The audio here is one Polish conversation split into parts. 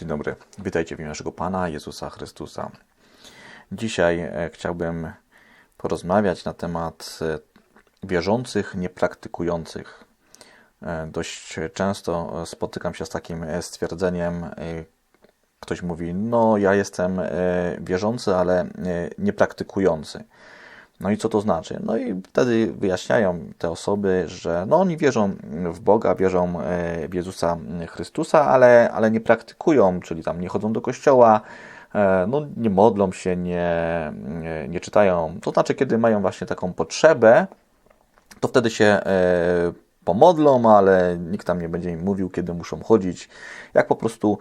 Dzień dobry, witajcie w imię naszego Pana Jezusa Chrystusa. Dzisiaj e, chciałbym porozmawiać na temat e, wierzących, niepraktykujących. E, Dość często spotykam się z takim stwierdzeniem, ktoś mówi, no ja jestem wierzący, ale niepraktykujący. No i co to znaczy? No i wtedy wyjaśniają te osoby, że no oni wierzą w Boga, wierzą e, w Jezusa Chrystusa, ale, ale nie praktykują, czyli tam nie chodzą do kościoła, e, no nie modlą się, nie, nie, nie czytają. To znaczy, kiedy mają właśnie taką potrzebę, to wtedy się e, pomodlą, ale nikt tam nie będzie im mówił, kiedy muszą chodzić. Jak po prostu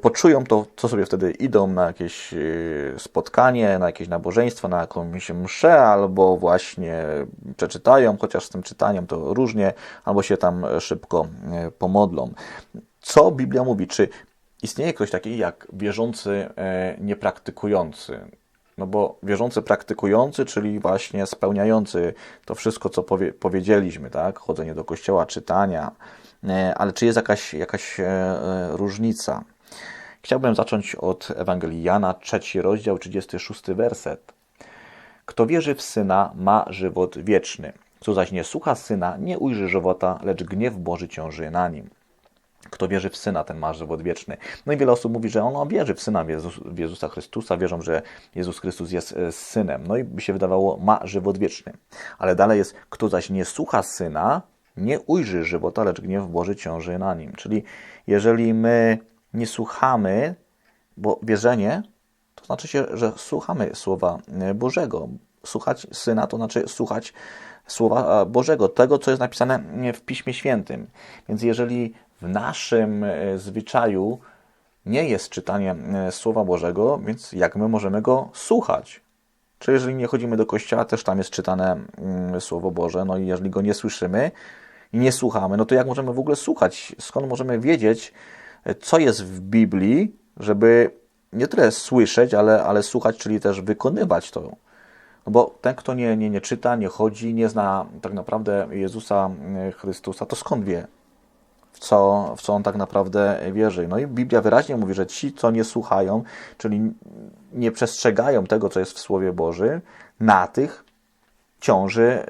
poczują to, co sobie wtedy idą na jakieś e, spotkanie, na jakieś nabożeństwo, na jakąś mszę, albo właśnie przeczytają, chociaż z tym czytaniem to różnie, albo się tam szybko e, pomodlą. Co Biblia mówi? Czy istnieje ktoś taki jak wierzący e, niepraktykujący? No bo wierzący praktykujący, czyli właśnie spełniający to wszystko, co powie, powiedzieliśmy, tak? Chodzenie do kościoła, czytania, e, ale czy jest jakaś, jakaś e, e, różnica? Chciałbym zacząć od Ewangelii Jana, trzeci rozdział, 36 werset. Kto wierzy w Syna, ma żywot wieczny. Kto zaś nie słucha Syna, nie ujrzy żywota, lecz gniew Boży ciąży na nim. Kto wierzy w Syna, ten ma żywot wieczny. No i wiele osób mówi, że ono wierzy w Syna, Jezus, w Jezusa Chrystusa, wierzą, że Jezus Chrystus jest e, Synem. No i by się wydawało, ma żywot wieczny. Ale dalej jest, kto zaś nie słucha Syna, nie ujrzy żywota, lecz gniew Boży ciąży na nim. Czyli jeżeli my nie słuchamy, bo wierzenie to znaczy się, że słuchamy Słowa e, Bożego. Słuchać Syna to znaczy słuchać Słowa e, Bożego, tego, co jest napisane e, w Piśmie Świętym. Więc jeżeli w naszym zwyczaju nie jest czytanie Słowa Bożego, więc jak my możemy go słuchać? Czy jeżeli nie chodzimy do kościoła, też tam jest czytane mm, Słowo Boże, no i jeżeli go nie słyszymy i nie słuchamy, no to jak możemy w ogóle słuchać? Skąd możemy wiedzieć, co jest w Biblii, żeby nie tyle słyszeć, ale, ale słuchać, czyli też wykonywać to? No bo ten, kto nie, nie, nie czyta, nie chodzi, nie zna tak naprawdę Jezusa e, Chrystusa, to skąd wie, w co, w co on tak naprawdę wierzy? No i Biblia wyraźnie mówi, że ci, co nie słuchają, czyli nie przestrzegają tego, co jest w Słowie Bożym, na tych ciąży e,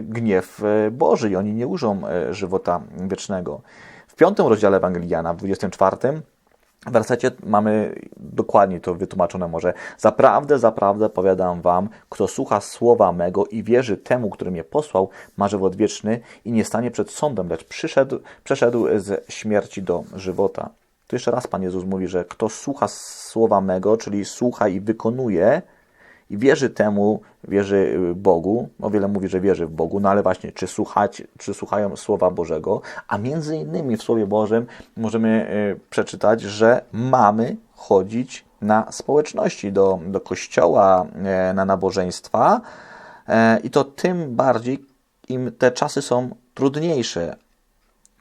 gniew e, Boży i oni nie e, żywota wiecznego. W piątym rozdziale Ewangelii Jana, w 24 w wersecie mamy dokładnie to wytłumaczone może. Zaprawdę, zaprawdę powiadam wam, kto słucha słowa mego i wierzy temu, który mnie posłał, ma żywot wieczny i nie stanie przed sądem, lecz przyszedł, przeszedł z śmierci do żywota. Tu jeszcze raz Pan Jezus mówi, że kto słucha słowa mego, czyli słucha i wykonuje, i wierzy temu, wierzy Bogu, o wiele mówi, że wierzy w Bogu, no ale właśnie, czy, słuchać, czy słuchają Słowa Bożego, a między innymi w Słowie Bożym możemy y, przeczytać, że mamy chodzić na społeczności, do, do kościoła, e, na nabożeństwa i to tym bardziej, im te czasy są trudniejsze,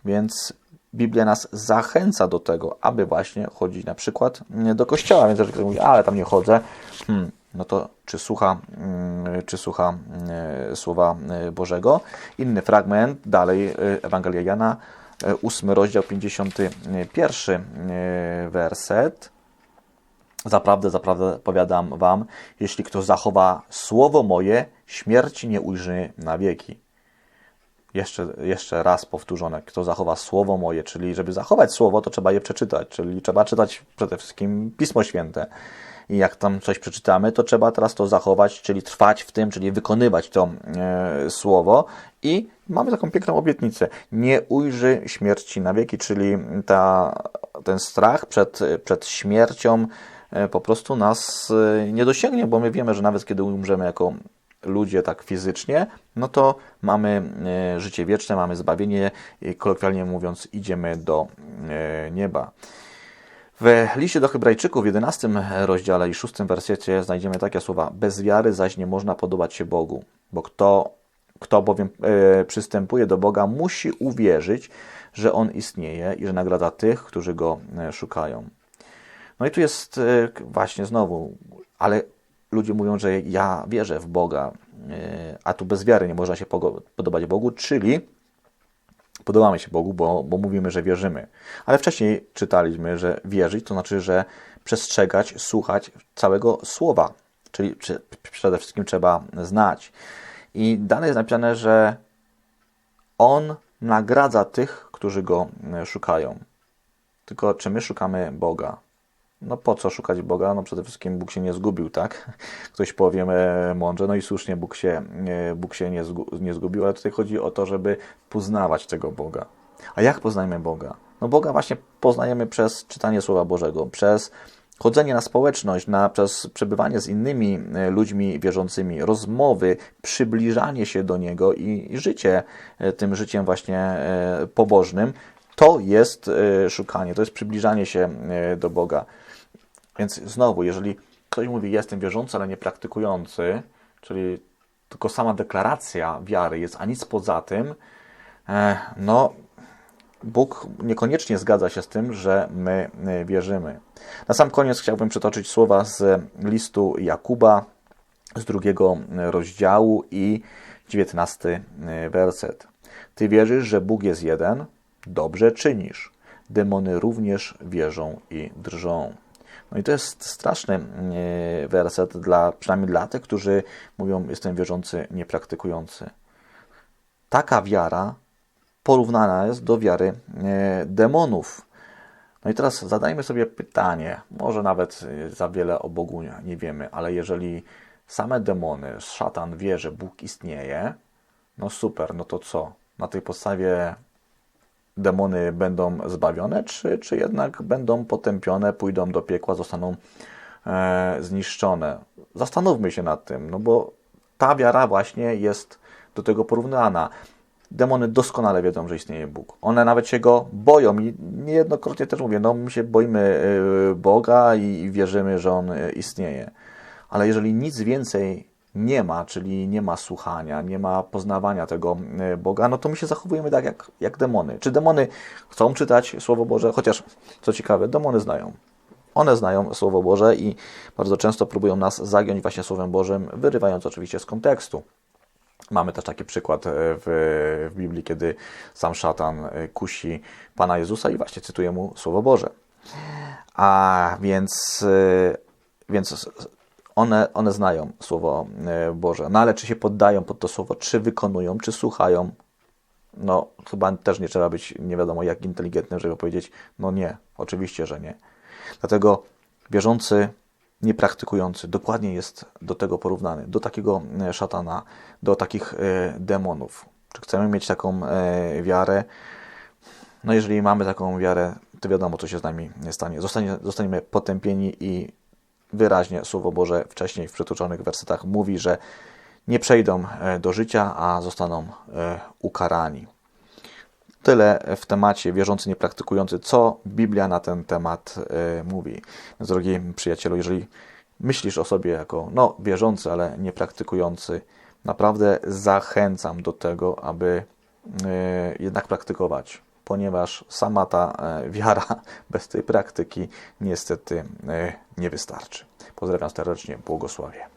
więc Biblia nas zachęca do tego, aby właśnie chodzić na przykład do kościoła. Więc jeżeli ktoś mówi, ale tam nie chodzę, hmm, no to czy słucha, mm, czy słucha e, Słowa e, Bożego? Inny fragment, dalej e, Ewangelia Jana, 8 rozdział, 51 werset. Zaprawdę, zaprawdę powiadam wam, jeśli kto zachowa słowo moje, śmierci nie ujrzy na wieki. Jeszcze, jeszcze raz powtórzone, kto zachowa słowo moje, czyli żeby zachować słowo, to trzeba je przeczytać, czyli trzeba czytać przede wszystkim Pismo Święte. I jak tam coś przeczytamy, to trzeba teraz to zachować, czyli trwać w tym, czyli wykonywać to e, słowo. I mamy taką piękną obietnicę. Nie ujrzy śmierci na wieki, czyli ta, ten strach przed, przed śmiercią e, po prostu nas e, nie dosięgnie, bo my wiemy, że nawet kiedy umrzemy jako ludzie tak fizycznie, no to mamy e, życie wieczne, mamy zbawienie, kolokwialnie mówiąc, idziemy do e, nieba. W liście do Hebrajczyków w 11 rozdziale i 6 wersecie znajdziemy takie słowa: Bez wiary zaś nie można podobać się Bogu, bo kto, kto bowiem e, przystępuje do Boga, musi uwierzyć, że On istnieje i że nagradza tych, którzy Go e, szukają. No i tu jest e, właśnie znowu, ale ludzie mówią, że ja wierzę w Boga, e, a tu bez wiary nie można się podobać Bogu, czyli Podobamy się Bogu, bo, bo mówimy, że wierzymy. Ale wcześniej czytaliśmy, że wierzyć to znaczy, że przestrzegać, słuchać całego słowa. Czyli czy- przede wszystkim trzeba znać. I dalej jest napisane, że On nagradza tych, którzy Go szukają. Tylko czy my szukamy Boga? No po co szukać Boga? No przede wszystkim Bóg się nie zgubił, tak? Ktoś powie e, mądrze, no i słusznie Bóg się, e, Bóg się nie, zgu, nie zgubił, ale tutaj chodzi o to, żeby poznawać tego Boga. A jak poznajemy Boga? No Boga właśnie poznajemy przez czytanie Słowa Bożego, przez chodzenie na społeczność, na, przez przebywanie z innymi e, ludźmi wierzącymi, rozmowy, przybliżanie się do Niego i, i życie tym życiem właśnie pobożnym, to jest szukanie, to jest przybliżanie się do Boga. Więc znowu, jeżeli ktoś mówi, jestem wierzący, ale nie praktykujący, czyli tylko sama deklaracja wiary jest, a nic poza tym, e, no Bóg niekoniecznie zgadza się z tym, że my e, wierzymy. Na sam koniec chciałbym przytoczyć słowa z listu Jakuba z drugiego rozdziału i dziewiętnasty werset. Ty wierzysz, że Bóg jest jeden? Dobrze czynisz. Demony również wierzą i drżą. No i to jest straszny e, werset, dla, przynajmniej dla tych, którzy mówią, jestem wierzący, niepraktykujący. Taka wiara porównana jest do wiary e, demonów. No i teraz zadajmy sobie pytanie, może nawet e, za wiele o Bogu nie, nie wiemy, ale jeżeli same demony, szatan wie, że Bóg istnieje, no super, no to co? Na tej podstawie demony będą zbawione, czy, czy jednak będą potępione, pójdą do piekła, zostaną e, zniszczone? Zastanówmy się nad tym, no bo ta wiara właśnie jest do tego porównana. Demony doskonale wiedzą, że istnieje Bóg. One nawet się go boją i niejednokrotnie też mówię, no my się boimy y, Boga i wierzymy, że On y, istnieje. Ale jeżeli nic więcej nie ma, czyli nie ma słuchania, nie ma poznawania tego y, Boga, no to my się zachowujemy tak jak, jak demony. Czy demony chcą czytać Słowo Boże? Chociaż, co ciekawe, demony znają. One znają Słowo Boże i bardzo często próbują nas zagiąć właśnie Słowem Bożym, wyrywając oczywiście z kontekstu. Mamy też taki przykład e, w, w Biblii, kiedy sam szatan e, kusi Pana Jezusa i właśnie cytuje mu Słowo Boże. A więc, e, więc one, one znają Słowo Boże. No ale czy się poddają pod to Słowo, czy wykonują, czy słuchają? No chyba też nie trzeba być nie wiadomo jak inteligentnym, żeby powiedzieć, no nie, oczywiście, że nie. Dlatego wierzący niepraktykujący dokładnie jest do tego porównany, do takiego e, szatana, do takich e, demonów. Czy chcemy mieć taką e, wiarę? No jeżeli mamy taką wiarę, to wiadomo, co się z nami stanie. Zostanie, zostaniemy potępieni i wyraźnie Słowo Boże wcześniej w przytoczonych wersetach mówi, że nie przejdą do życia, a zostaną ukarani. Tyle w temacie wierzący, niepraktykujący, co Biblia na ten temat y, mówi. Więc, drogi przyjacielu, jeżeli myślisz o sobie jako no, wierzący, ale niepraktykujący, naprawdę zachęcam do tego, aby jednak praktykować, ponieważ sama ta y, wiara bez tej praktyki niestety nie wystarczy. Pozdrawiam serdecznie, błogosławię.